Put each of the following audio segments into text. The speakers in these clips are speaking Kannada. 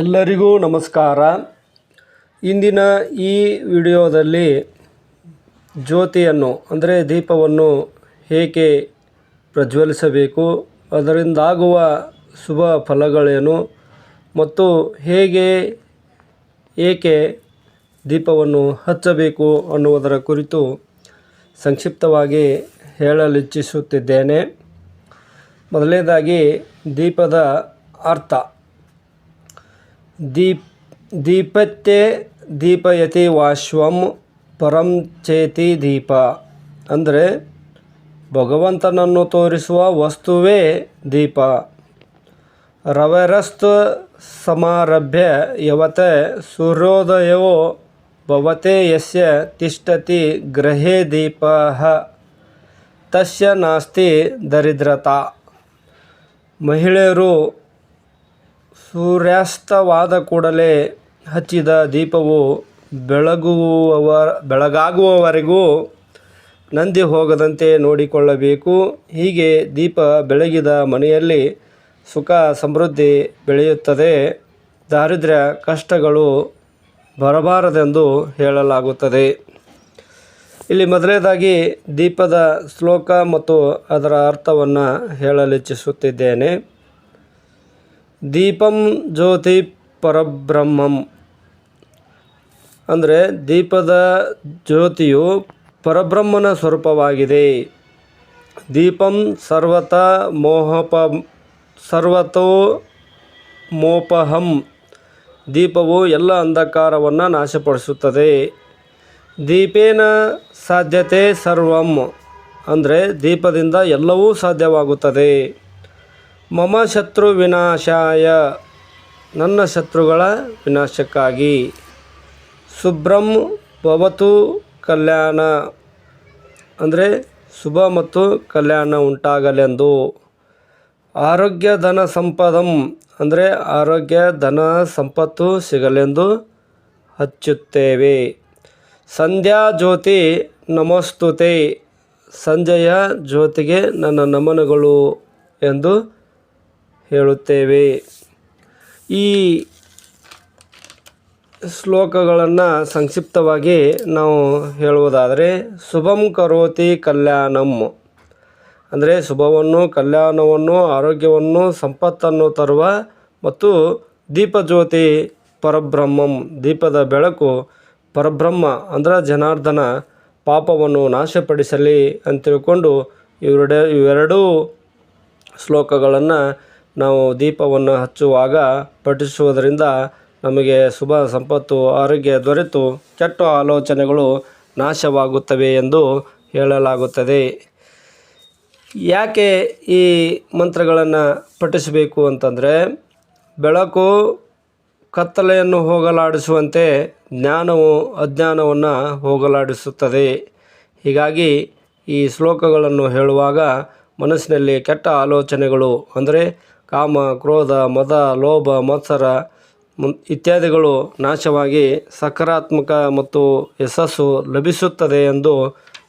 ಎಲ್ಲರಿಗೂ ನಮಸ್ಕಾರ. ಇಂದಿನ ಈ ವಿಡಿಯೋದಲ್ಲಿ ಜ್ಯೋತಿಯನ್ನು, ಅಂದರೆ ದೀಪವನ್ನು ಹೇಗೆ ಪ್ರಜ್ವಲಿಸಬೇಕು, ಅದರಿಂದಾಗುವ ಶುಭ ಫಲಗಳೇನು, ಮತ್ತು ಹೇಗೆ ಏಕೆ ದೀಪವನ್ನು ಹಚ್ಚಬೇಕು ಅನ್ನುವುದರ ಕುರಿತು ಸಂಕ್ಷಿಪ್ತವಾಗಿ ಹೇಳಲಿಚ್ಛಿಸುತ್ತಿದ್ದೇನೆ ಮೊದಲನೇದಾಗಿ ದೀಪದ ಅರ್ಥ. ದೀಪ್, ದೀಪತ್ತೆ ದೀಪಯತಿ ವಾಶ್ವಂ ಪರಂ ಚೇತಿ ದೀಪ. ಅಂದರೆ ಭಗವಂತನನ್ನು ತೋರಿಸುವ ವಸ್ತುವೇ ದೀಪ. ರವರಸ್ತು ಸಮಾರಭ್ಯ ಯವತೆ ಸೂರ್ಯೋದಯವೋ ಭವತೆ ಯಸ್ಯ ತಿಷ್ಠತಿ ಗೃಹೇ ದೀಪ. ತಸ್ಯ ನಾಸ್ತಿ ದರಿದ್ರತಾ. ಮಹಿಳೆಯರು ಸೂರ್ಯಾಸ್ತವಾದ ಕೂಡಲೇ ಹಚ್ಚಿದ ದೀಪವು ಬೆಳಗುವವ ಬೆಳಗಾಗುವವರೆಗೂ ನಂದಿ ಹೋಗದಂತೆ ನೋಡಿಕೊಳ್ಳಬೇಕು. ಹೀಗೆ ದೀಪ ಬೆಳಗಿದ ಮನೆಯಲ್ಲಿ ಸುಖ ಸಮೃದ್ಧಿ ಬೆಳೆಯುತ್ತದೆ. ದಾರಿದ್ರ್ಯ ಕಷ್ಟಗಳು ಬರಬಾರದೆಂದು ಹೇಳಲಾಗುತ್ತದೆ. ಇಲ್ಲಿ ಮೊದಲನೇದಾಗಿ ದೀಪದ ಶ್ಲೋಕ ಮತ್ತು ಅದರ ಅರ್ಥವನ್ನು ಹೇಳಲಿಚ್ಛಿಸುತ್ತಿದ್ದೇನೆ. ದೀಪಂ ಜ್ಯೋತಿ ಪರಬ್ರಹ್ಮಂ. ಅಂದರೆ ದೀಪದ ಜ್ಯೋತಿಯು ಪರಬ್ರಹ್ಮನ ಸ್ವರೂಪವಾಗಿದೆ. ದೀಪಂ ಸರ್ವತ ಮೋಹಪ, ಸರ್ವತೋ ಮೋಪಹಂ. ದೀಪವು ಎಲ್ಲ ಅಂಧಕಾರವನ್ನು ನಾಶಪಡಿಸುತ್ತದೆ. ದೀಪೇನ ಸಾಧ್ಯತೆ ಸರ್ವಂ. ಅಂದರೆ ದೀಪದಿಂದ ಎಲ್ಲವೂ ಸಾಧ್ಯವಾಗುತ್ತದೆ. ಮಮ ಶತ್ರು ವಿನಾಶಾಯ. ನನ್ನ ಶತ್ರುಗಳ ವಿನಾಶಕ್ಕಾಗಿ. ಸುಬ್ರಹ್ಮ ಭವತು ಕಲ್ಯಾಣ. ಅಂದರೆ ಶುಭ ಮತ್ತು ಕಲ್ಯಾಣ ಉಂಟಾಗಲೆಂದು. ಆರೋಗ್ಯ ಧನ ಸಂಪದಂ ಅಂದರೆ ಆರೋಗ್ಯ ಧನ ಸಂಪತ್ತು ಸಿಗಲೆಂದು ಹಚ್ಚುತ್ತೇವೆ. ಸಂಧ್ಯಾ ಜ್ಯೋತಿ ನಮಸ್ತುತೆ. ಸಂಜೆಯ ಜ್ಯೋತಿಗೆ ನನ್ನ ನಮನಗಳು ಎಂದು ಹೇಳುತ್ತೇವೆ. ಈ ಶ್ಲೋಕಗಳನ್ನು ಸಂಕ್ಷಿಪ್ತವಾಗಿ ನಾವು ಹೇಳುವುದಾದರೆ, ಶುಭಂ ಕರೋತಿ ಕಲ್ಯಾಣಂ. ಅಂದರೆ ಶುಭವನ್ನು, ಕಲ್ಯಾಣವನ್ನು, ಆರೋಗ್ಯವನ್ನು, ಸಂಪತ್ತನ್ನು ತರುವ ಮತ್ತು ದೀಪಜ್ಯೋತಿ ಪರಬ್ರಹ್ಮಂ, ದೀಪದ ಬೆಳಕು ಪರಬ್ರಹ್ಮ, ಅಂದರೆ ಜನಾರ್ದನ ಪಾಪವನ್ನು ನಾಶಪಡಿಸಲಿ ಅಂತ ತಿಳ್ಕೊಂಡು ಇವರೆಡೆ ಇವೆರಡೂ ಶ್ಲೋಕಗಳನ್ನು ನಾವು ದೀಪವನ್ನು ಹಚ್ಚುವಾಗ ಪಠಿಸುವುದರಿಂದ ನಮಗೆ ಶುಭ ಸಂಪತ್ತು, ಆರೋಗ್ಯ ದೊರೆತು, ಕೆಟ್ಟ ಆಲೋಚನೆಗಳು ನಾಶವಾಗುತ್ತವೆ ಎಂದು ಹೇಳಲಾಗುತ್ತದೆ. ಯಾಕೆ ಈ ಮಂತ್ರಗಳನ್ನು ಪಠಿಸಬೇಕು ಅಂತಂದರೆ, ಬೆಳಕು ಕತ್ತಲೆಯನ್ನು ಹೋಗಲಾಡಿಸುವಂತೆ ಜ್ಞಾನವು ಅಜ್ಞಾನವನ್ನು ಹೋಗಲಾಡಿಸುತ್ತದೆ. ಹೀಗಾಗಿ ಈ ಶ್ಲೋಕಗಳನ್ನು ಹೇಳುವಾಗ ಮನಸ್ಸಿನಲ್ಲಿ ಕೆಟ್ಟ ಆಲೋಚನೆಗಳು, ಅಂದರೆ ಕಾಮ, ಕ್ರೋಧ, ಮದ, ಲೋಭ, ಮತ್ಸರ ಮುನ್ ಇತ್ಯಾದಿಗಳು ನಾಶವಾಗಿ ಸಕಾರಾತ್ಮಕ ಮತ್ತು ಯಶಸ್ಸು ಲಭಿಸುತ್ತದೆ ಎಂದು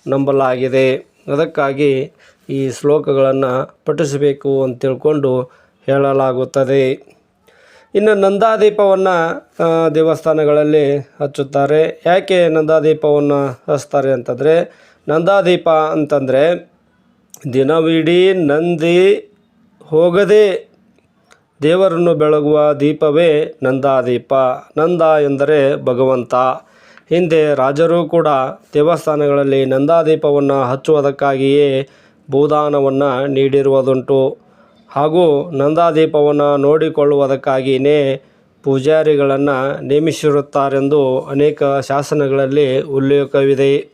ನಂಬಲಾಗಿದೆ. ಅದಕ್ಕಾಗಿ ಈ ಶ್ಲೋಕಗಳನ್ನು ಪಠಿಸಬೇಕು ಅಂತ ತಿಳ್ಕೊಂಡು ಹೇಳಲಾಗುತ್ತದೆ. ಇನ್ನು ನಂದಾದೀಪವನ್ನು ದೇವಸ್ಥಾನಗಳಲ್ಲಿ ಹಚ್ಚುತ್ತಾರೆ. ಯಾಕೆ ನಂದಾದೀಪವನ್ನು ಹಚ್ತಾರೆ ಅಂತಂದರೆ, ನಂದಾದೀಪ ಅಂತಂದರೆ ದಿನವಿಡೀ ನಂದಿ ಹೋಗದೆ ದೇವರನ್ನು ಬೆಳಗುವ ದೀಪವೇ ನಂದಾದೀಪ. ನಂದ ಎಂದರೆ ಭಗವಂತ. ಹಿಂದೆ ರಾಜರು ಕೂಡ ದೇವಸ್ಥಾನಗಳಲ್ಲಿ ನಂದಾದೀಪವನ್ನು ಹಚ್ಚುವುದಕ್ಕಾಗಿಯೇ ಭೂದಾನವನ್ನು ನೀಡಿರುವುದುಂಟು. ಹಾಗೂ ನಂದಾದೀಪವನ್ನು ನೋಡಿಕೊಳ್ಳುವುದಕ್ಕಾಗಿಯೇ ಪೂಜಾರಿಗಳನ್ನು ನೇಮಿಸಿರುತ್ತಾರೆಂದು ಅನೇಕ ಶಾಸನಗಳಲ್ಲಿ ಉಲ್ಲೇಖವಿದೆ.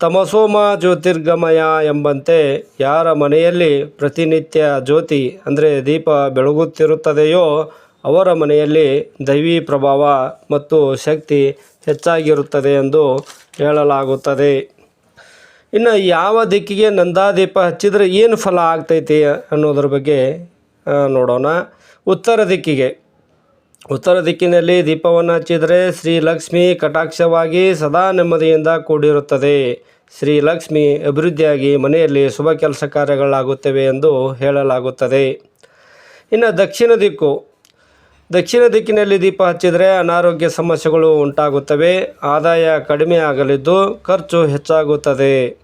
ತಮಸೋಮ ಜ್ಯೋತಿರ್ಗಮಯ ಎಂಬಂತೆ ಯಾರ ಮನೆಯಲ್ಲಿ ಪ್ರತಿನಿತ್ಯ ಜ್ಯೋತಿ, ಅಂದರೆ ದೀಪ ಬೆಳಗುತ್ತಿರುತ್ತದೆಯೋ ಅವರ ಮನೆಯಲ್ಲಿ ದೈವಿ ಪ್ರಭಾವ ಮತ್ತು ಶಕ್ತಿ ಹೆಚ್ಚಾಗಿರುತ್ತದೆ ಎಂದು ಹೇಳಲಾಗುತ್ತದೆ. ಇನ್ನು ಯಾವ ದಿಕ್ಕಿಗೆ ನಂದಾದೀಪ ಹಚ್ಚಿದರೆ ಏನು ಫಲ ಆಗ್ತೈತಿ ಅನ್ನೋದ್ರ ಬಗ್ಗೆ ನೋಡೋಣ. ಉತ್ತರ ದಿಕ್ಕಿಗೆ. ಉತ್ತರ ದಿಕ್ಕಿನಲ್ಲಿ ದೀಪವನ್ನು ಹಚ್ಚಿದರೆ ಶ್ರೀ ಲಕ್ಷ್ಮಿ ಕಟಾಕ್ಷವಾಗಿ ಸದಾ ನೆಮ್ಮದಿಯಿಂದ ಕೂಡಿರುತ್ತದೆ. ಶ್ರೀ ಲಕ್ಷ್ಮಿ ಅಭಿವೃದ್ಧಿಯಾಗಿ ಮನೆಯಲ್ಲಿ ಶುಭ ಕೆಲಸ ಕಾರ್ಯಗಳಾಗುತ್ತವೆ ಎಂದು ಹೇಳಲಾಗುತ್ತದೆ. ಇನ್ನು ದಕ್ಷಿಣ ದಿಕ್ಕು. ದಕ್ಷಿಣ ದಿಕ್ಕಿನಲ್ಲಿ ದೀಪ ಹಚ್ಚಿದರೆ ಅನಾರೋಗ್ಯ ಸಮಸ್ಯೆಗಳು ಉಂಟಾಗುತ್ತವೆ. ಆದಾಯ ಕಡಿಮೆ ಆಗಲಿದ್ದು ಖರ್ಚು ಹೆಚ್ಚಾಗುತ್ತದೆ.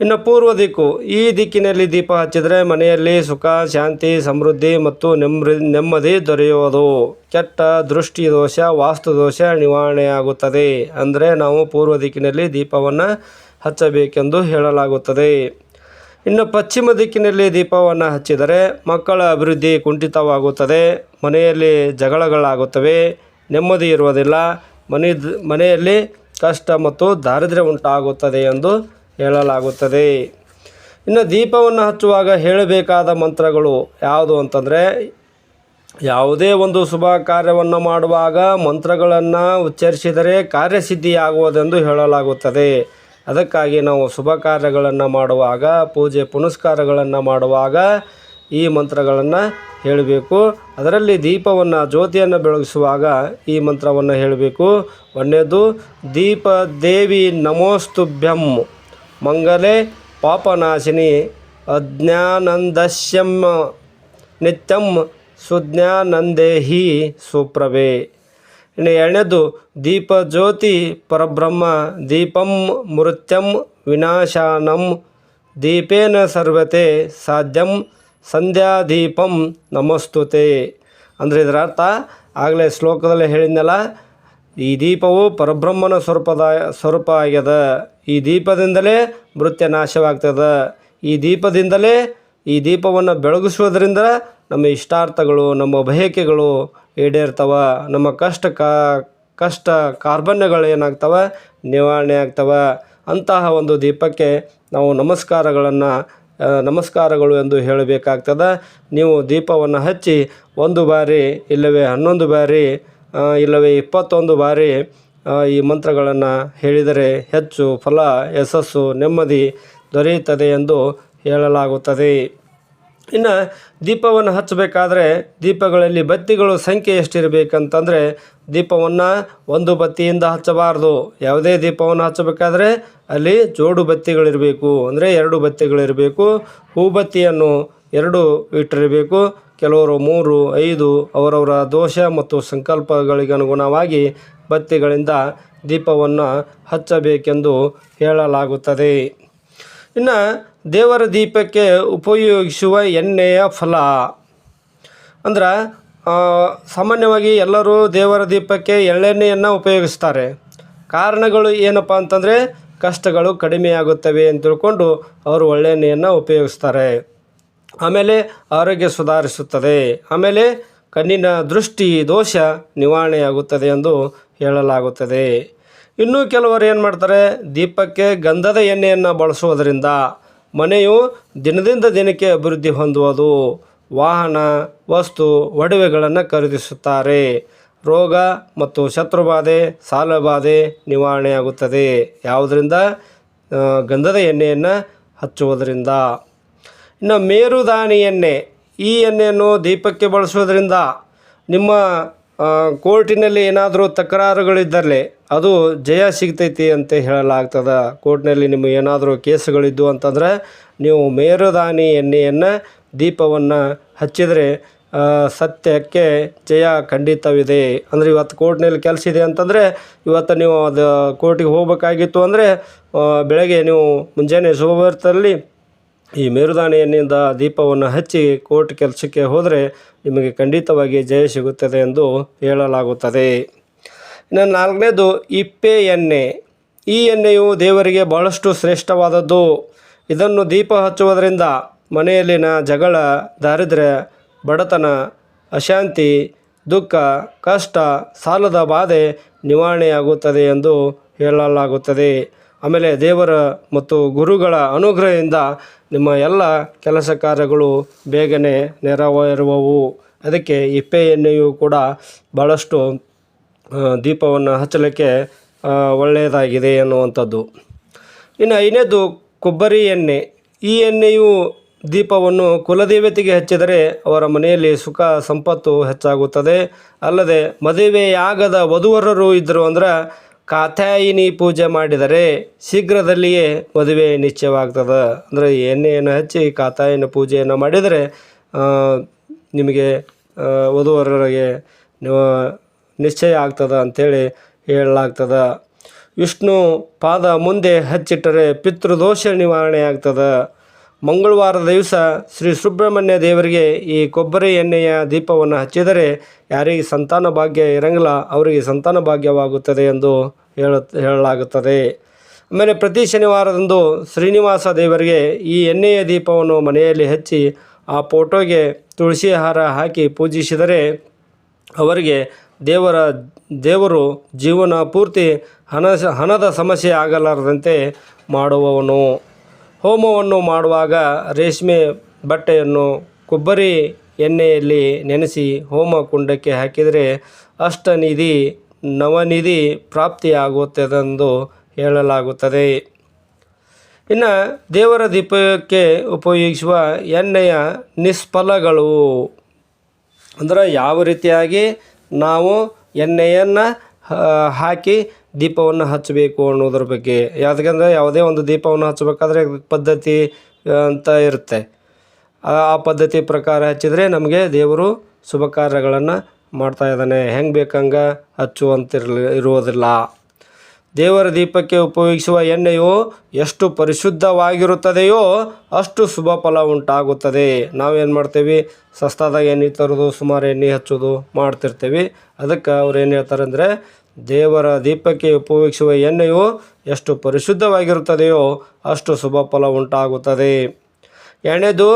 ಇನ್ನು ಪೂರ್ವ ದಿಕ್ಕು, ಈ ದಿಕ್ಕಿನಲ್ಲಿ ದೀಪ ಹಚ್ಚಿದರೆ ಮನೆಯಲ್ಲಿ ಸುಖ, ಶಾಂತಿ, ಸಮೃದ್ಧಿ ಮತ್ತು ನೆಮ್ಮದಿ ನೆಮ್ಮದಿ ದೊರೆಯುವುದು ಕೆಟ್ಟ ದೃಷ್ಟಿ ದೋಷ, ವಾಸ್ತು ದೋಷ ನಿವಾರಣೆಯಾಗುತ್ತದೆ. ಅಂದರೆ ನಾವು ಪೂರ್ವ ದಿಕ್ಕಿನಲ್ಲಿ ದೀಪವನ್ನು ಹಚ್ಚಬೇಕೆಂದು ಹೇಳಲಾಗುತ್ತದೆ. ಇನ್ನು ಪಶ್ಚಿಮ ದಿಕ್ಕಿನಲ್ಲಿ ದೀಪವನ್ನು ಹಚ್ಚಿದರೆ ಮಕ್ಕಳ ಅಭಿವೃದ್ಧಿ ಕುಂಠಿತವಾಗುತ್ತದೆ. ಮನೆಯಲ್ಲಿ ಜಗಳಗಳಾಗುತ್ತವೆ, ನೆಮ್ಮದಿ ಇರುವುದಿಲ್ಲ. ಮನೆ ಮನೆಯಲ್ಲಿ ಕಷ್ಟ ಮತ್ತು ದಾರಿದ್ರ್ಯ ಉಂಟಾಗುತ್ತದೆ ಎಂದು ಹೇಳಲಾಗುತ್ತದೆ. ಇನ್ನು ದೀಪವನ್ನು ಹಚ್ಚುವಾಗ ಹೇಳಬೇಕಾದ ಮಂತ್ರಗಳು ಯಾವುದು ಅಂತಂದರೆ, ಯಾವುದೇ ಒಂದು ಶುಭ ಕಾರ್ಯವನ್ನು ಮಾಡುವಾಗ ಮಂತ್ರಗಳನ್ನು ಉಚ್ಚರಿಸಿದರೆ ಕಾರ್ಯಸಿದ್ಧಿಯಾಗುವುದೆಂದು ಹೇಳಲಾಗುತ್ತದೆ. ಅದಕ್ಕಾಗಿ ನಾವು ಶುಭ ಕಾರ್ಯಗಳನ್ನು ಮಾಡುವಾಗ, ಪೂಜೆ ಪುನಸ್ಕಾರಗಳನ್ನು ಮಾಡುವಾಗ ಈ ಮಂತ್ರಗಳನ್ನು ಹೇಳಬೇಕು. ಅದರಲ್ಲಿ ದೀಪವನ್ನು, ಜ್ಯೋತಿಯನ್ನು ಬೆಳಗಿಸುವಾಗ ಈ ಮಂತ್ರವನ್ನು ಹೇಳಬೇಕು. ಒಂದನೇದು ದೀಪ ದೇವಿ ನಮೋಸ್ತುಭ್ಯಂ. ಮಂಗಲೆ ಪಾಪನಾಶಿನಿ ಅಜ್ಞಾನಂದಶ್ಯಂ ನಿತ್ಯಂ ಸುಜ್ಞಾನಂದೇಹಿ ಸುಪ್ರಭೆ. ಇನ್ನು ಎರಡನೇದು ದೀಪ ಜ್ಯೋತಿ ಪರಬ್ರಹ್ಮ ದೀಪಂ ಮೃತ್ಯಂ ವಿನಾಶಾನಂ ದೀಪೇನ ಸರ್ವತೆ ಸಾಧ್ಯಂ ಸಂಧ್ಯಾದೀಪಂ ನಮಸ್ತುತೆ. ಅಂದರೆ ಇದರ ಅರ್ಥ, ಆಗಲೇ ಶ್ಲೋಕದಲ್ಲಿ ಹೇಳಿದ್ನಲ್ಲ, ಈ ದೀಪವು ಪರಬ್ರಹ್ಮನ ಸ್ವರೂಪದ ಸ್ವರೂಪ ಆಗ್ಯದ. ಈ ದೀಪದಿಂದಲೇ ಮೃತ್ಯ ನಾಶವಾಗ್ತದೆ. ಈ ದೀಪದಿಂದಲೇ ಈ ದೀಪವನ್ನು ಬೆಳಗಿಸೋದ್ರಿಂದ ನಮ್ಮ ಇಷ್ಟಾರ್ಥಗಳು, ನಮ್ಮ ಬಯಕೆಗಳು ಈಡೇರ್ತವೆ. ನಮ್ಮ ಕಷ್ಟ ಕಾ, ಕಷ್ಟ ಕಾರ್ಬನ್ಯಗಳು ಏನಾಗ್ತವೆ? ನಿವಾರಣೆ ಆಗ್ತವೆ. ಅಂತಹ ಒಂದು ದೀಪಕ್ಕೆ ನಾವು ನಮಸ್ಕಾರಗಳನ್ನು ನಮಸ್ಕಾರಗಳು ಎಂದು ಹೇಳಬೇಕಾಗ್ತದೆ. ನೀವು ದೀಪವನ್ನು ಹಚ್ಚಿ ಒಂದು ಬಾರಿ, ಇಲ್ಲವೇ ಹನ್ನೊಂದು ಬಾರಿ ಇಲ್ಲವೇ ಇಪ್ಪತ್ತೊಂದು ಬಾರಿ ಈ ಮಂತ್ರಗಳನ್ನು ಹೇಳಿದರೆ ಹೆಚ್ಚು ಫಲ, ಯಶಸ್ಸು, ನೆಮ್ಮದಿ ದೊರೆಯುತ್ತದೆ ಎಂದು ಹೇಳಲಾಗುತ್ತದೆ. ಇನ್ನು ದೀಪವನ್ನು ಹಚ್ಚಬೇಕಾದ್ರೆ ದೀಪಗಳಲ್ಲಿ ಬತ್ತಿಗಳು ಸಂಖ್ಯೆ ಎಷ್ಟಿರಬೇಕಂತಂದರೆ ದೀಪವನ್ನು ಒಂದು ಬತ್ತಿಯಿಂದ ಹಚ್ಚಬಾರ್ದು. ಯಾವುದೇ ದೀಪವನ್ನು ಹಚ್ಚಬೇಕಾದ್ರೆ ಅಲ್ಲಿ ಜೋಡು ಬತ್ತಿಗಳಿರಬೇಕು, ಅಂದರೆ ಎರಡು ಬತ್ತಿಗಳಿರಬೇಕು. ಹೂಬತ್ತಿಯನ್ನು ಎರಡು ಇಟ್ಟಿರಬೇಕು. ಕೆಲವರು ಮೂರು, ಐದು, ಅವರವರ ದೋಷ ಮತ್ತು ಸಂಕಲ್ಪಗಳಿಗೆ ಅನುಗುಣವಾಗಿ ಬತ್ತಿಗಳಿಂದ ದೀಪವನ್ನು ಹಚ್ಚಬೇಕೆಂದು ಹೇಳಲಾಗುತ್ತದೆ. ಇನ್ನು ದೇವರ ದೀಪಕ್ಕೆ ಉಪಯೋಗಿಸುವ ಎಣ್ಣೆಯ ಫಲ. ಅಂದ್ರೆ ಸಾಮಾನ್ಯವಾಗಿ ಎಲ್ಲರೂ ದೇವರ ದೀಪಕ್ಕೆ ಎಳ್ಳೆಣ್ಣೆಯನ್ನು ಉಪಯೋಗಿಸ್ತಾರೆ. ಕಾರಣಗಳು ಏನಪ್ಪ ಅಂತಂದರೆ, ಕಷ್ಟಗಳು ಕಡಿಮೆಯಾಗುತ್ತವೆ ಅಂತ ತಿಳ್ಕೊಂಡು ಅವರು ಒಳ್ಳೆಣ್ಣೆಯನ್ನು ಉಪಯೋಗಿಸ್ತಾರೆ. ಆಮೇಲೆ ಆರೋಗ್ಯ ಸುಧಾರಿಸುತ್ತದೆ. ಆಮೇಲೆ ಕಣ್ಣಿನ ದೃಷ್ಟಿ ದೋಷ ನಿವಾರಣೆಯಾಗುತ್ತದೆ ಎಂದು ಹೇಳಲಾಗುತ್ತದೆ. ಇನ್ನು ಕೆಲವರು ಏನು ಮಾಡ್ತಾರೆ? ದೀಪಕ್ಕೆ ಗಂಧದ ಎಣ್ಣೆಯನ್ನು ಬಳಸುವುದರಿಂದ ಮನೆಯು ದಿನದಿಂದ ದಿನಕ್ಕೆ ಅಭಿವೃದ್ಧಿ ಹೊಂದುವುದು. ವಾಹನ, ವಸ್ತು, ಒಡವೆಗಳನ್ನು ಖರೀದಿಸುತ್ತಾರೆ. ರೋಗ ಮತ್ತು ಶತ್ರುಬಾಧೆ, ಸಾಲಬಾಧೆ ನಿವಾರಣೆಯಾಗುತ್ತದೆ. ಯಾವುದರಿಂದ? ಗಂಧದ ಎಣ್ಣೆಯನ್ನು ಹಚ್ಚುವುದರಿಂದ. ಇನ್ನು ಮೇರುದಾನಿ ಎಣ್ಣೆ. ಈ ಎಣ್ಣೆಯನ್ನು ದೀಪಕ್ಕೆ ಬಳಸುವುದರಿಂದ ನಿಮ್ಮ ಕೋರ್ಟಿನಲ್ಲಿ ಏನಾದರೂ ತಕರಾರುಗಳಿದ್ದಲ್ಲಿ ಅದು ಜಯ ಸಿಗ್ತೈತಿ ಅಂತ ಹೇಳಲಾಗ್ತದೆ. ಕೋರ್ಟ್ನಲ್ಲಿ ನಿಮಗೆ ಏನಾದರೂ ಕೇಸುಗಳಿದ್ದು ಅಂತಂದ್ರೆ ನೀವು ಮೇರುದಾನಿ ಎಣ್ಣೆಯನ್ನು ದೀಪವನ್ನು ಹಚ್ಚಿದರೆ ಸತ್ಯಕ್ಕೆ ಜಯ ಖಂಡಿತವಿದೆ. ಅಂದರೆ ಇವತ್ತು ಕೋರ್ಟ್ನಲ್ಲಿ ಕೆಲಸ ಇದೆ ಅಂತಂದರೆ ಇವತ್ತು ನೀವು ಅದು ಕೋರ್ಟಿಗೆ ಹೋಗಬೇಕಾಗಿತ್ತು ಅಂದರೆ ಬೆಳಗ್ಗೆ ನೀವು ಮುಂಜಾನೆ ಶುಭಮುಹೂರ್ತದಲ್ಲಿ ಈ ಮೇರುದಾನಿ ಎಣ್ಣೆಯಿಂದ ದೀಪವನ್ನು ಹಚ್ಚಿ ಕೋರ್ಟ್ ಕೆಲಸಕ್ಕೆ ಹೋದರೆ ನಿಮಗೆ ಖಂಡಿತವಾಗಿ ಜಯ ಸಿಗುತ್ತದೆ ಎಂದು ಹೇಳಲಾಗುತ್ತದೆ. ಇನ್ನು ನಾಲ್ಕನೇದು, ಇಪ್ಪೆ ಎಣ್ಣೆ. ಈ ಎಣ್ಣೆಯು ದೇವರಿಗೆ ಬಹಳಷ್ಟು ಶ್ರೇಷ್ಠವಾದದ್ದು. ಇದನ್ನು ದೀಪ ಹಚ್ಚುವುದರಿಂದ ಮನೆಯಲ್ಲಿನ ಜಗಳ ದಾರಿದ್ರ್ಯ ಬಡತನ, ಅಶಾಂತಿ, ದುಃಖ, ಕಷ್ಟ, ಸಾಲದ ಬಾಧೆ ನಿವಾರಣೆಯಾಗುತ್ತದೆ ಎಂದು ಹೇಳಲಾಗುತ್ತದೆ. ಆಮೇಲೆ ದೇವರ ಮತ್ತು ಗುರುಗಳ ಅನುಗ್ರಹದಿಂದ ನಿಮ್ಮ ಎಲ್ಲ ಕೆಲಸ ಕಾರ್ಯಗಳು ಬೇಗನೆ ನೆರವೇರುವವು. ಅದಕ್ಕೆ ಇಪ್ಪೆ ಎಣ್ಣೆಯು ಕೂಡ ಭಾಳಷ್ಟು ದೀಪವನ್ನು ಹಚ್ಚಲಿಕ್ಕೆ ಒಳ್ಳೆಯದಾಗಿದೆ ಎನ್ನುವಂಥದ್ದು. ಇನ್ನು ಐದನೇದು ಕೊಬ್ಬರಿ ಎಣ್ಣೆ. ಈ ಎಣ್ಣೆಯು ದೀಪವನ್ನು ಕುಲದೇವತೆಗೆ ಹಚ್ಚಿದರೆ ಅವರ ಮನೆಯಲ್ಲಿ ಸುಖ, ಸಂಪತ್ತು ಹೆಚ್ಚಾಗುತ್ತದೆ. ಅಲ್ಲದೆ ಮದುವೆಯಾಗದ ವಧುವರರು ಇದ್ದರು ಅಂದ್ರೆ ಕಾತ್ಯಾಯಿನಿ ಪೂಜೆ ಮಾಡಿದರೆ ಶೀಘ್ರದಲ್ಲಿಯೇ ಮದುವೆ ನಿಶ್ಚಯವಾಗ್ತದೆ. ಅಂದರೆ ಎಣ್ಣೆಯನ್ನು ಹಚ್ಚಿ ಕಾತಾಯಿನ ಪೂಜೆಯನ್ನು ಮಾಡಿದರೆ ನಿಮಗೆ ವಧುವರರಿಗೆ ನಿಶ್ಚಯ ಆಗ್ತದೆ ಅಂಥೇಳಿ ಹೇಳಲಾಗ್ತದೆ. ವಿಷ್ಣು ಪಾದ ಮುಂದೆ ಹಚ್ಚಿಟ್ಟರೆ ಪಿತೃದೋಷ ನಿವಾರಣೆ ಆಗ್ತದೆ ಮಂಗಳವಾರದ ದಿವಸ ಶ್ರೀ ಸುಬ್ರಹ್ಮಣ್ಯ ದೇವರಿಗೆ ಈ ಕೊಬ್ಬರಿ ಎಣ್ಣೆಯ ದೀಪವನ್ನು ಹಚ್ಚಿದರೆ ಯಾರಿಗೆ ಸಂತಾನ ಭಾಗ್ಯ ಇರಂಗಿಲ್ಲ, ಅವರಿಗೆ ಸಂತಾನ ಭಾಗ್ಯವಾಗುತ್ತದೆ ಎಂದು ಹೇಳ ಹೇಳಲಾಗುತ್ತದೆ. ಆಮೇಲೆ ಪ್ರತಿ ಶನಿವಾರದಂದು ಶ್ರೀನಿವಾಸ ದೇವರಿಗೆ ಈ ಎಣ್ಣೆಯ ದೀಪವನ್ನು ಮನೆಯಲ್ಲಿ ಹಚ್ಚಿ ಆ ಫೋಟೋಗೆ ತುಳಸಿ ಹಾರ ಹಾಕಿ ಪೂಜಿಸಿದರೆ ಅವರಿಗೆ ದೇವರ, ದೇವರು ಜೀವನ ಪೂರ್ತಿ ಹಣ ಹಣದ ಸಮಸ್ಯೆ ಆಗಲಾರದಂತೆ ಮಾಡುವವನು. ಹೋಮವನ್ನು ಮಾಡುವಾಗ ರೇಷ್ಮೆ ಬಟ್ಟೆಯನ್ನು ಕೊಬ್ಬರಿ ಎಣ್ಣೆಯಲ್ಲಿ ನೆನೆಸಿ ಹೋಮ ಕುಂಡಕ್ಕೆ ಹಾಕಿದರೆ ಅಷ್ಟನಿಧಿ ನವನಿಧಿ ಪ್ರಾಪ್ತಿಯಾಗುತ್ತದೆಂದು ಹೇಳಲಾಗುತ್ತದೆ. ಇನ್ನು ದೇವರ ದೀಪಕ್ಕೆ ಉಪಯೋಗಿಸುವ ಎಣ್ಣೆಯ ನಿಷ್ಫಲಗಳು. ಅಂದರೆ ಯಾವ ರೀತಿಯಾಗಿ ನಾವು ಎಣ್ಣೆಯನ್ನು ಹಾಕಿ ದೀಪವನ್ನು ಹಚ್ಚಬೇಕು ಅನ್ನೋದ್ರ ಬಗ್ಗೆ. ಯಾವ್ದಕ್ಕಂದ್ರೆ ಯಾವುದೇ ಒಂದು ದೀಪವನ್ನು ಹಚ್ಚಬೇಕಾದ್ರೆ ಪದ್ಧತಿ ಅಂತ ಇರುತ್ತೆ. ಆ ಪದ್ಧತಿ ಪ್ರಕಾರ ಹಚ್ಚಿದರೆ ನಮಗೆ ದೇವರು ಶುಭ ಕಾರ್ಯಗಳನ್ನು ಮಾಡ್ತಾ ಇದ್ದಾನೆ. ಹೆಂಗೆ ಬೇಕಂಗೆ ಹಚ್ಚುವಂತಿರಲಿ, ಇರುವುದಿಲ್ಲ. ದೇವರ ದೀಪಕ್ಕೆ ಉಪಯೋಗಿಸುವ ಎಣ್ಣೆಯು ಎಷ್ಟು ಪರಿಶುದ್ಧವಾಗಿರುತ್ತದೆಯೋ ಅಷ್ಟು ಶುಭ ಫಲ ಉಂಟಾಗುತ್ತದೆ. ನಾವೇನು ಮಾಡ್ತೇವೆ? ಸಸ್ತಾದಾಗ ಎಣ್ಣೆ ತರೋದು, ಸುಮಾರು ಎಣ್ಣೆ ಹಚ್ಚೋದು ಮಾಡ್ತಿರ್ತೇವೆ. ಅದಕ್ಕೆ ಅವ್ರು ಏನು ಹೇಳ್ತಾರೆ ಅಂದರೆ ದೇವರ ದೀಪಕ್ಕೆ ಉಪಯೋಗಿಸುವ ಎಣ್ಣೆಯು ಎಷ್ಟು ಪರಿಶುದ್ಧವಾಗಿರುತ್ತದೆಯೋ ಅಷ್ಟು ಶುಭ ಫಲ ಉಂಟಾಗುತ್ತದೆ. ಎಣ್ಣೆದು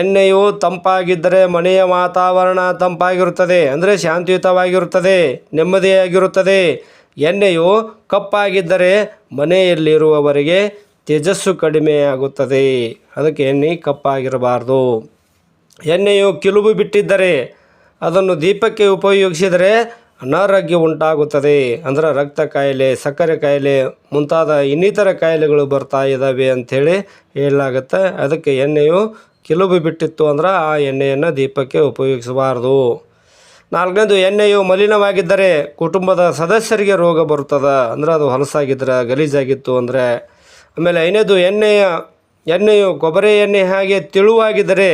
ಎಣ್ಣೆಯು ತಂಪಾಗಿದ್ದರೆ ಮನೆಯ ವಾತಾವರಣ ತಂಪಾಗಿರುತ್ತದೆ, ಅಂದರೆ ಶಾಂತಿಯುತವಾಗಿರುತ್ತದೆ, ನೆಮ್ಮದಿಯಾಗಿರುತ್ತದೆ. ಎಣ್ಣೆಯು ಕಪ್ಪಾಗಿದ್ದರೆ ಮನೆಯಲ್ಲಿರುವವರಿಗೆ ತೇಜಸ್ಸು ಕಡಿಮೆಯಾಗುತ್ತದೆ. ಅದಕ್ಕೆ ಎಣ್ಣೆ ಕಪ್ಪಾಗಿರಬಾರ್ದು. ಎಣ್ಣೆಯು ಕಿಲುಬು ಬಿಟ್ಟಿದ್ದರೆ ಅದನ್ನು ದೀಪಕ್ಕೆ ಉಪಯೋಗಿಸಿದರೆ ಅನಾರೋಗ್ಯ ಉಂಟಾಗುತ್ತದೆ. ಅಂದರೆ ರಕ್ತ ಕಾಯಿಲೆ, ಸಕ್ಕರೆ ಕಾಯಿಲೆ ಮುಂತಾದ ಇನ್ನಿತರ ಕಾಯಿಲೆಗಳು ಬರ್ತಾ ಇದ್ದಾವೆ ಅಂಥೇಳಿ ಹೇಳಲಾಗುತ್ತೆ. ಅದಕ್ಕೆ ಎಣ್ಣೆಯು ಕಿಲುಬು ಬಿಟ್ಟಿತ್ತು ಅಂದ್ರೆ ಆ ಎಣ್ಣೆಯನ್ನು ದೀಪಕ್ಕೆ ಉಪಯೋಗಿಸಬಾರ್ದು. ನಾಲ್ಕನೇದು, ಎಣ್ಣೆಯು ಮಲಿನವಾಗಿದ್ದರೆ ಕುಟುಂಬದ ಸದಸ್ಯರಿಗೆ ರೋಗ ಬರುತ್ತದೆ? ಅಂದ್ರೆ ಅದು ಹೊಲಸಾಗಿದ್ದರೆ ಗಲೀಜಾಗಿತ್ತು ಅಂದರೆ. ಆಮೇಲೆ ಐದನೇದು, ಎಣ್ಣೆಯ, ಎಣ್ಣೆಯು ಕೊಬ್ಬರಿ ಎಣ್ಣೆ ಹಾಗೆ ತಿಳುವಾಗಿದ್ದರೆ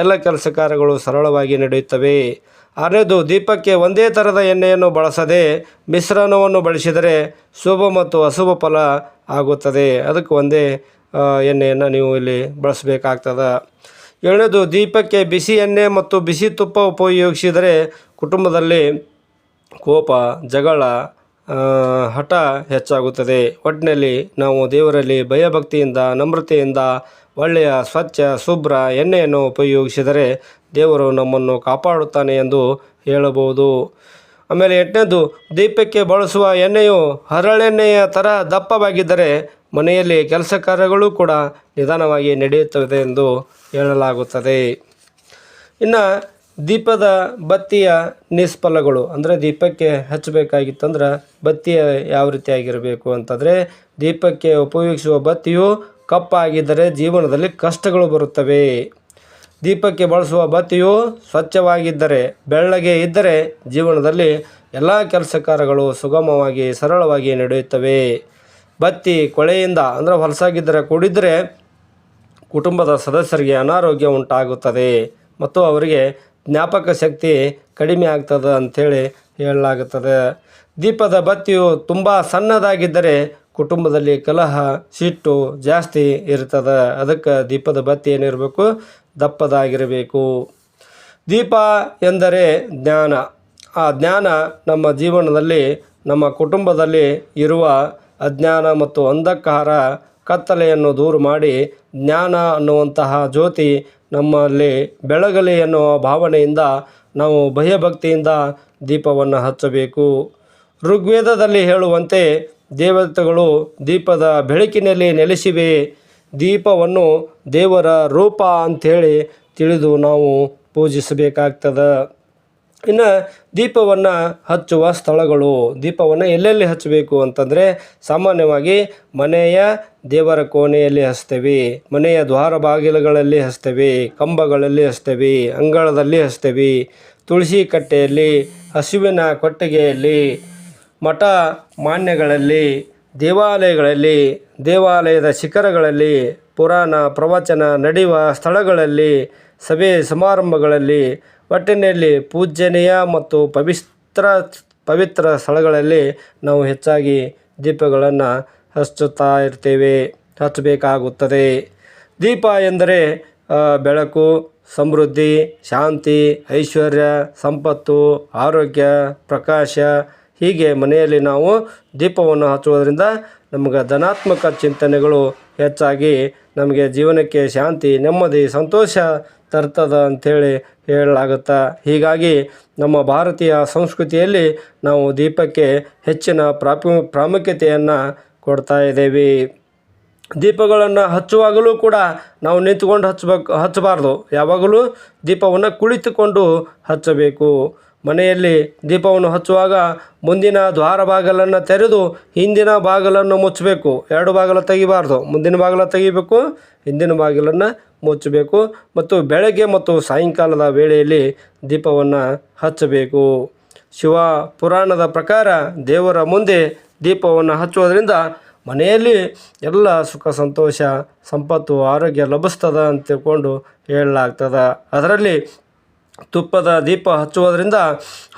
ಎಲ್ಲ ಕೆಲಸ ಕಾರ್ಯಗಳು ಸರಳವಾಗಿ ನಡೆಯುತ್ತವೆ. ಆರನೇದು, ದೀಪಕ್ಕೆ ಒಂದೇ ಥರದ ಎಣ್ಣೆಯನ್ನು ಬಳಸದೆ ಮಿಶ್ರಣವನ್ನು ಬಳಸಿದರೆ ಶುಭ ಮತ್ತು ಅಶುಭ ಫಲ ಆಗುತ್ತದೆ. ಅದಕ್ಕೆ ಒಂದೇ ಎಣ್ಣೆಯನ್ನು ನೀವು ಇಲ್ಲಿ ಬಳಸಬೇಕಾಗ್ತದೆ. ಏಳನೇದು ದೀಪಕ್ಕೆ ಬಿಸಿ ಎಣ್ಣೆ ಮತ್ತು ಬಿಸಿ ತುಪ್ಪ ಉಪಯೋಗಿಸಿದರೆ ಕುಟುಂಬದಲ್ಲಿ ಕೋಪ, ಜಗಳ ಹಠ ಹೆಚ್ಚಾಗುತ್ತದೆ. ಒಟ್ಟಿನಲ್ಲಿ ನಾವು ದೇವರಲ್ಲಿ ಭಯಭಕ್ತಿಯಿಂದ, ನಮ್ರತೆಯಿಂದ, ಒಳ್ಳೆಯ, ಸ್ವಚ್ಛ, ಶುಭ್ರ ಎಣ್ಣೆಯನ್ನು ಉಪಯೋಗಿಸಿದರೆ ದೇವರು ನಮ್ಮನ್ನು ಕಾಪಾಡುತ್ತಾನೆ ಎಂದು ಹೇಳಬಹುದು. ಆಮೇಲೆ ಎಂಟನೇದು, ದೀಪಕ್ಕೆ ಬಳಸುವ ಎಣ್ಣೆಯು ಹರಳೆಣ್ಣೆಯ ಥರ ದಪ್ಪವಾಗಿದ್ದರೆ ಮನೆಯಲ್ಲಿ ಕೆಲಸ ಕಾರ್ಯಗಳು ಕೂಡ ನಿಧಾನವಾಗಿ ನಡೆಯುತ್ತದೆ ಎಂದು ಹೇಳಲಾಗುತ್ತದೆ. ಇನ್ನು ದೀಪದ ಬತ್ತಿಯ ನಿಷ್ಫಲಗಳು, ಅಂದರೆ ದೀಪಕ್ಕೆ ಹಚ್ಚಬೇಕಾಗಿತ್ತಂದ್ರೆ ಬತ್ತಿಯ ಯಾವ ರೀತಿಯಾಗಿರಬೇಕು ಅಂತಂದರೆ ದೀಪಕ್ಕೆ ಉಪಯೋಗಿಸುವ ಬತ್ತಿಯು ಕಪ್ಪಾಗಿದ್ದರೆ ಜೀವನದಲ್ಲಿ ಕಷ್ಟಗಳು ಬರುತ್ತವೆ. ದೀಪಕ್ಕೆ ಬಳಸುವ ಬತ್ತಿಯು ಸ್ವಚ್ಛವಾಗಿದ್ದರೆ, ಬೆಳ್ಳಗೆ ಇದ್ದರೆ ಜೀವನದಲ್ಲಿ ಎಲ್ಲ ಕೆಲಸ ಕಾರ್ಯಗಳು ಸುಗಮವಾಗಿ ಸರಳವಾಗಿ ನಡೆಯುತ್ತವೆ. ಬತ್ತಿ, ಕೊಳೆಯಿಂದ ಅಂದರೆ ಹೊಲಸಾಗಿದ್ದರೆ ಕೂಡಿದರೆ ಕುಟುಂಬದ ಸದಸ್ಯರಿಗೆ ಅನಾರೋಗ್ಯ ಉಂಟಾಗುತ್ತದೆ ಮತ್ತು ಅವರಿಗೆ ಜ್ಞಾಪಕ ಶಕ್ತಿ ಕಡಿಮೆ ಆಗ್ತದೆ ಅಂಥೇಳಿ ಹೇಳಲಾಗುತ್ತದೆ. ದೀಪದ ಬತ್ತಿಯು ತುಂಬ ಸಣ್ಣದಾಗಿದ್ದರೆ ಕುಟುಂಬದಲ್ಲಿ ಕಲಹ, ಸಿಟ್ಟು ಜಾಸ್ತಿ ಇರ್ತದೆ. ಅದಕ್ಕೆ ದೀಪದ ಬತ್ತಿ ಏನಿರಬೇಕು? ದಪ್ಪದಾಗಿರಬೇಕು. ದೀಪ ಎಂದರೆ ಜ್ಞಾನ. ಆ ಜ್ಞಾನ ನಮ್ಮ ಜೀವನದಲ್ಲಿ, ನಮ್ಮ ಕುಟುಂಬದಲ್ಲಿ ಇರುವ ಅಜ್ಞಾನ ಮತ್ತು ಅಂಧಕಾರ ಕತ್ತಲೆಯನ್ನು ದೂರ ಮಾಡಿ ಜ್ಞಾನ ಅನ್ನುವಂತಹ ಜ್ಯೋತಿ ನಮ್ಮಲ್ಲಿ ಬೆಳಗಲಿ ಎನ್ನುವ ಭಾವನೆಯಿಂದ ನಾವು ಭಯಭಕ್ತಿಯಿಂದ ದೀಪವನ್ನು ಹಚ್ಚಬೇಕು. ಋಗ್ವೇದದಲ್ಲಿ ಹೇಳುವಂತೆ ದೇವತೆಗಳು ದೀಪದ ಬೆಳಕಿನಲ್ಲಿ ನೆಲೆಸಿವೆ. ದೀಪವನ್ನು ದೇವರ ರೂಪ ಅಂಥೇಳಿ ತಿಳಿದು ನಾವು ಪೂಜಿಸಬೇಕಾಗ್ತದೆ. ಇನ್ನು ದೀಪವನ್ನು ಹಚ್ಚುವ ಸ್ಥಳಗಳು, ದೀಪವನ್ನು ಎಲ್ಲೆಲ್ಲಿ ಹಚ್ಚಬೇಕು ಅಂತಂದರೆ ಸಾಮಾನ್ಯವಾಗಿ ಮನೆಯ ದೇವರ ಕೋಣೆಯಲ್ಲಿ ಹಚ್ತೇವೆ, ಮನೆಯ ದ್ವಾರ ಬಾಗಿಲುಗಳಲ್ಲಿ ಹಚ್ತೇವೆ, ಕಂಬಗಳಲ್ಲಿ ಹಚ್ತೇವೆ, ಅಂಗಳದಲ್ಲಿ ಹಚ್ತೇವೆ, ತುಳಸಿ ಕಟ್ಟೆಯಲ್ಲಿ, ಹಸುವಿನ ಕೊಟ್ಟಿಗೆಯಲ್ಲಿ, ಮಠ ಮಾನ್ಯಗಳಲ್ಲಿ, ದೇವಾಲಯಗಳಲ್ಲಿ, ದೇವಾಲಯದ ಶಿಖರಗಳಲ್ಲಿ, ಪುರಾಣ ಪ್ರವಚನ, ನಡೆಯುವ ಸ್ಥಳಗಳಲ್ಲಿ, ಸಭೆ ಸಮಾರಂಭಗಳಲ್ಲಿ ಒಟ್ಟಿನಲ್ಲಿ ಪೂಜ್ಯನೀಯ ಮತ್ತು ಪವಿತ್ರ ಪವಿತ್ರ ಸ್ಥಳಗಳಲ್ಲಿ ನಾವು ಹೆಚ್ಚಾಗಿ ದೀಪಗಳನ್ನು ಹಚ್ಚುತ್ತಾ ಇರ್ತೇವೆ, ಹಚ್ಚಬೇಕಾಗುತ್ತದೆ. ದೀಪ ಎಂದರೆ ಬೆಳಕು, ಸಮೃದ್ಧಿ, ಶಾಂತಿ, ಐಶ್ವರ್ಯ, ಸಂಪತ್ತು, ಆರೋಗ್ಯ, ಪ್ರಕಾಶ. ಹೀಗೆ ಮನೆಯಲ್ಲಿ ನಾವು ದೀಪವನ್ನು ಹಚ್ಚುವುದರಿಂದ ನಮಗೆ ಧನಾತ್ಮಕ ಚಿಂತನೆಗಳು ಹೆಚ್ಚಾಗಿ ನಮಗೆ ಜೀವನಕ್ಕೆ ಶಾಂತಿ, ನೆಮ್ಮದಿ, ಸಂತೋಷ ತರ್ತದ ಅಂಥೇಳಿ ಹೇಳಲಾಗುತ್ತೆ? ಹೀಗಾಗಿ ನಮ್ಮ ಭಾರತೀಯ ಸಂಸ್ಕೃತಿಯಲ್ಲಿ ನಾವು ದೀಪಕ್ಕೆ ಹೆಚ್ಚಿನ ಪ್ರಾಪು, ಪ್ರಾಮುಖ್ಯತೆಯನ್ನು ಕೊಡ್ತಾ ಇದ್ದೇವೆ. ದೀಪಗಳನ್ನು ಹಚ್ಚುವಾಗಲೂ ಕೂಡ ನಾವು ನಿಂತ್ಕೊಂಡು ಹಚ್ಚಬೇಕು ಹಚ್ಚಬಾರ್ದು. ಯಾವಾಗಲೂ ದೀಪವನ್ನು ಕುಳಿತುಕೊಂಡು ಹಚ್ಚಬೇಕು. ಮನೆಯಲ್ಲಿ ದೀಪವನ್ನು ಹಚ್ಚುವಾಗ ಮುಂದಿನ ದ್ವಾರ ಬಾಗಿಲನ್ನು ತೆರೆದು ಹಿಂದಿನ ಬಾಗಿಲನ್ನು ಮುಚ್ಚಬೇಕು. ಎರಡು ಬಾಗಿಲು ತೆಗಿಬಾರ್ದು. ಮುಂದಿನ ಬಾಗಿಲ ತೆಗಿಬೇಕು, ಹಿಂದಿನ ಬಾಗಿಲನ್ನು ಮುಚ್ಚಬೇಕು ಮತ್ತು ಬೆಳಗ್ಗೆ ಮತ್ತು ಸಾಯಂಕಾಲದ ವೇಳೆಯಲ್ಲಿ ದೀಪವನ್ನು ಹಚ್ಚಬೇಕು. ಶಿವ ಪುರಾಣದ ಪ್ರಕಾರ ದೇವರ ಮುಂದೆ ದೀಪವನ್ನು ಹಚ್ಚುವುದರಿಂದ ಮನೆಯಲ್ಲಿ ಎಲ್ಲ ಸುಖ, ಸಂತೋಷ, ಸಂಪತ್ತು, ಆರೋಗ್ಯ ಲಭಿಸ್ತದ ಅಂತ ತಿಳ್ಕೊಂಡು ಹೇಳಲಾಗ್ತದೆ. ಅದರಲ್ಲಿ ತುಪ್ಪದ ದೀಪ ಹಚ್ಚುವುದರಿಂದ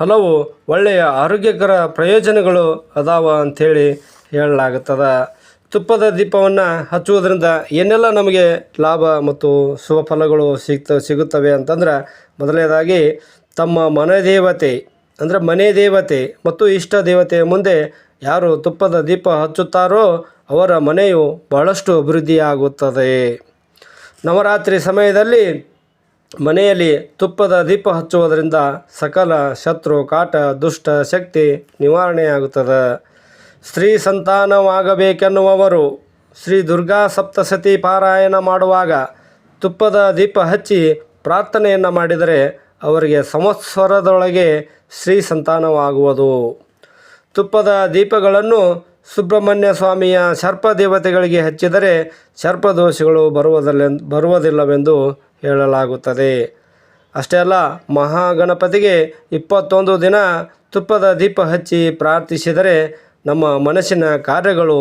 ಹಲವು ಒಳ್ಳೆಯ ಆರೋಗ್ಯಕರ ಪ್ರಯೋಜನಗಳು ಅದಾವ ಅಂಥೇಳಿ ಹೇಳಲಾಗುತ್ತದೆ ತುಪ್ಪದ ದೀಪವನ್ನು ಹಚ್ಚುವುದರಿಂದ ಏನೆಲ್ಲ ನಮಗೆ ಲಾಭ ಮತ್ತು ಶುಭ ಫಲಗಳು ಸಿಗ್ತ, ಸಿಗುತ್ತವೆ ಅಂತಂದ್ರೆ ಮೊದಲನೇದಾಗಿ ತಮ್ಮ ಮನೆ ದೇವತೆ, ಅಂದರೆ ಮನೆ ದೇವತೆ ಮತ್ತು ಇಷ್ಟ ದೇವತೆಯ ಮುಂದೆ ಯಾರು ತುಪ್ಪದ ದೀಪ ಹಚ್ಚುತ್ತಾರೋ ಅವರ ಮನೆಯು ಬಹಳಷ್ಟು ಅಭಿವೃದ್ಧಿಯಾಗುತ್ತದೆ. ನವರಾತ್ರಿ ಸಮಯದಲ್ಲಿ ಮನೆಯಲ್ಲಿ ತುಪ್ಪದ ದೀಪ ಹಚ್ಚುವುದರಿಂದ ಸಕಲ ಶತ್ರು, ಕಾಟ, ದುಷ್ಟ ಶಕ್ತಿ ನಿವಾರಣೆಯಾಗುತ್ತದೆ. ಸ್ತ್ರೀ ಸಂತಾನವಾಗಬೇಕೆನ್ನುವವರು ಶ್ರೀ ದುರ್ಗಾ ಸಪ್ತಸತಿ ಪಾರಾಯಣ ಮಾಡುವಾಗ ತುಪ್ಪದ ದೀಪ ಹಚ್ಚಿ ಪ್ರಾರ್ಥನೆಯನ್ನು ಮಾಡಿದರೆ ಅವರಿಗೆ ಸಂವತ್ಸರದೊಳಗೆ ಶ್ರೀ ಸಂತಾನವಾಗುವುದು. ತುಪ್ಪದ ದೀಪಗಳನ್ನು ಸುಬ್ರಹ್ಮಣ್ಯ ಸ್ವಾಮಿಯ ಸರ್ಪ ದೇವತೆಗಳಿಗೆ ಹಚ್ಚಿದರೆ ಸರ್ಪದೋಷಗಳು ಬರುವುದಲ್ಲ, ಬರುವುದಿಲ್ಲವೆಂದು ಹೇಳಲಾಗುತ್ತದೆ. ಅಷ್ಟೇ ಅಲ್ಲ, ಮಹಾಗಣಪತಿಗೆ ಇಪ್ಪತ್ತೊಂದು ದಿನ ತುಪ್ಪದ ದೀಪ ಹಚ್ಚಿ ಪ್ರಾರ್ಥಿಸಿದರೆ ನಮ್ಮ ಮನಸ್ಸಿನ ಕಾರ್ಯಗಳು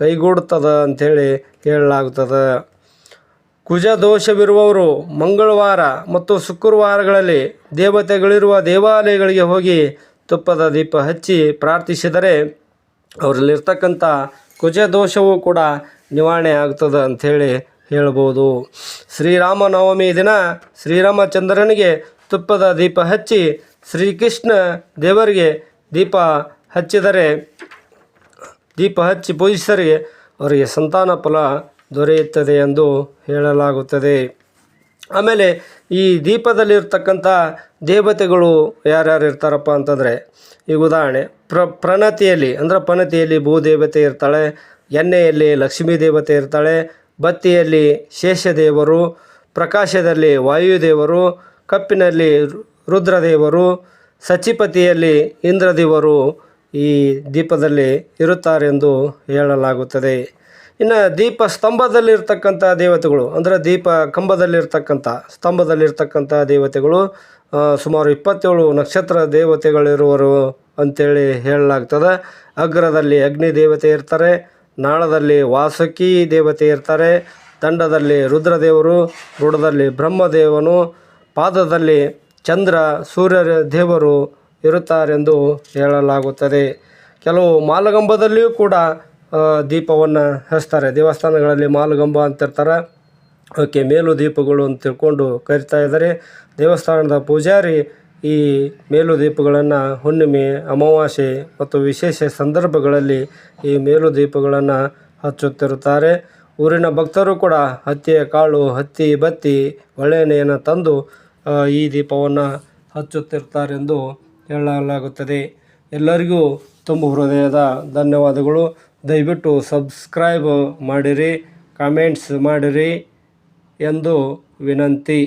ಕೈಗೂಡುತ್ತದೆ ಅಂಥೇಳಿ ಹೇಳಲಾಗುತ್ತದೆ. ಕುಜ ದೋಷವಿರುವವರು ಮಂಗಳವಾರ ಮತ್ತು ಶುಕ್ರವಾರಗಳಲ್ಲಿ ದೇವತೆಗಳಿರುವ ದೇವಾಲಯಗಳಿಗೆ ಹೋಗಿ ತುಪ್ಪದ ದೀಪ ಹಚ್ಚಿ ಪ್ರಾರ್ಥಿಸಿದರೆ ಅವರಲ್ಲಿರ್ತಕ್ಕಂಥ ಕುಜ ದೋಷವೂ ಕೂಡ ನಿವಾರಣೆ ಆಗ್ತದೆ ಅಂಥೇಳಿ ಹೇಳ್ಬೋದು ಶ್ರೀರಾಮನವಮಿ ದಿನ ಶ್ರೀರಾಮಚಂದ್ರನಿಗೆ ತುಪ್ಪದ ದೀಪ ಹಚ್ಚಿ ಶ್ರೀಕೃಷ್ಣ ದೇವರಿಗೆ ದೀಪ ಹಚ್ಚಿದರೆ ದೀಪ ಹಚ್ಚಿ ಪೂಜಿಸಿದರೆ ಅವರಿಗೆ ಸಂತಾನ ಫಲ ದೊರೆಯುತ್ತದೆ ಎಂದು ಹೇಳಲಾಗುತ್ತದೆ. ಆಮೇಲೆ ಈ ದೀಪದಲ್ಲಿರ್ತಕ್ಕಂಥ ದೇವತೆಗಳು ಯಾರ್ಯಾರು ಇರ್ತಾರಪ್ಪ ಅಂತಂದರೆ ಈಗ ಉದಾಹರಣೆ, ಪ್ರ, ಪ್ರಣತಿಯಲ್ಲಿ, ಅಂದರೆ ಪ್ರಣತಿಯಲ್ಲಿ ಭೂದೇವತೆ ಇರ್ತಾಳೆ, ಎಣ್ಣೆಯಲ್ಲಿ ಲಕ್ಷ್ಮೀ ದೇವತೆ ಇರ್ತಾಳೆ, ಬತ್ತಿಯಲ್ಲಿ ಶೇಷದೇವರು, ಪ್ರಕಾಶದಲ್ಲಿ ವಾಯುದೇವರು, ಕಪ್ಪಿನಲ್ಲಿ ರುದ್ರದೇವರು, ಸಚಿಪತಿಯಲ್ಲಿ ಇಂದ್ರದೇವರು ಈ ದೀಪದಲ್ಲಿ ಇರುತ್ತಾರೆಂದು ಹೇಳಲಾಗುತ್ತದೆ. ಇನ್ನು ದೀಪ ಸ್ತಂಭದಲ್ಲಿರ್ತಕ್ಕಂಥ ದೇವತೆಗಳು, ಅಂದರೆ ದೀಪ ಕಂಬದಲ್ಲಿರ್ತಕ್ಕಂಥ, ಸ್ತಂಭದಲ್ಲಿರ್ತಕ್ಕಂಥ ದೇವತೆಗಳು ಸುಮಾರು ಇಪ್ಪತ್ತೇಳು ನಕ್ಷತ್ರ ದೇವತೆಗಳಿರುವರು ಅಂತೇಳಿ ಹೇಳಲಾಗ್ತದೆ. ಅಗ್ರದಲ್ಲಿ ಅಗ್ನಿ ದೇವತೆ ಇರ್ತಾರೆ, ನಾಳದಲ್ಲಿ ವಾಸುಕಿ ದೇವತೆ ಇರ್ತಾರೆ, ದಂಡದಲ್ಲಿ ರುದ್ರದೇವರು ರುಡದಲ್ಲಿ ಬ್ರಹ್ಮದೇವನು, ಪಾದದಲ್ಲಿ ಚಂದ್ರ ಸೂರ್ಯ ದೇವರು ಇರುತ್ತಾರೆಂದು ಹೇಳಲಾಗುತ್ತದೆ. ಕೆಲವು ಮಾಲಗಂಬದಲ್ಲಿಯೂ ಕೂಡ ದೀಪವನ್ನು ಹಚ್ತಾರೆ. ದೇವಸ್ಥಾನಗಳಲ್ಲಿ ಮಾಲಗಂಬ ಅಂತಿರ್ತಾರೆ. ಅದಕ್ಕೆ ಮೇಲು ದೀಪಗಳು ಅಂತ ತಿಳ್ಕೊಂಡು ಕರಿತಾ ಇದ್ದಾರೆ. ದೇವಸ್ಥಾನದ ಪೂಜಾರಿ ಈ ಮೇಲು ದೀಪಗಳನ್ನು ಹುಣ್ಣಿಮೆ, ಅಮಾವಾಸ್ಯೆ ಮತ್ತು ವಿಶೇಷ ಸಂದರ್ಭಗಳಲ್ಲಿ ಈ ಮೇಲು ದೀಪಗಳನ್ನು ಹಚ್ಚುತ್ತಿರುತ್ತಾರೆ. ಊರಿನ ಭಕ್ತರು ಕೂಡ ಹತ್ತಿಯ ಕಾಳು ಹತ್ತಿ ಬತ್ತಿ ಒಳ್ಳೆಯನೆಯನ್ನು ತಂದು ಈ ದೀಪವನ್ನು ಹಚ್ಚುತ್ತಿರ್ತಾರೆಂದು ಹೇಳಲಾಗುತ್ತದೆ. ಎಲ್ಲರಿಗೂ ತುಂಬ ಹೃದಯದ ಧನ್ಯವಾದಗಳು. ದಯವಿಟ್ಟು ಸಬ್ಸ್ಕ್ರೈಬ್ ಮಾಡಿರಿ ಕಾಮೆಂಟ್ಸ್ ಮಾಡಿರಿ ಎಂದು ವಿನಂತಿ.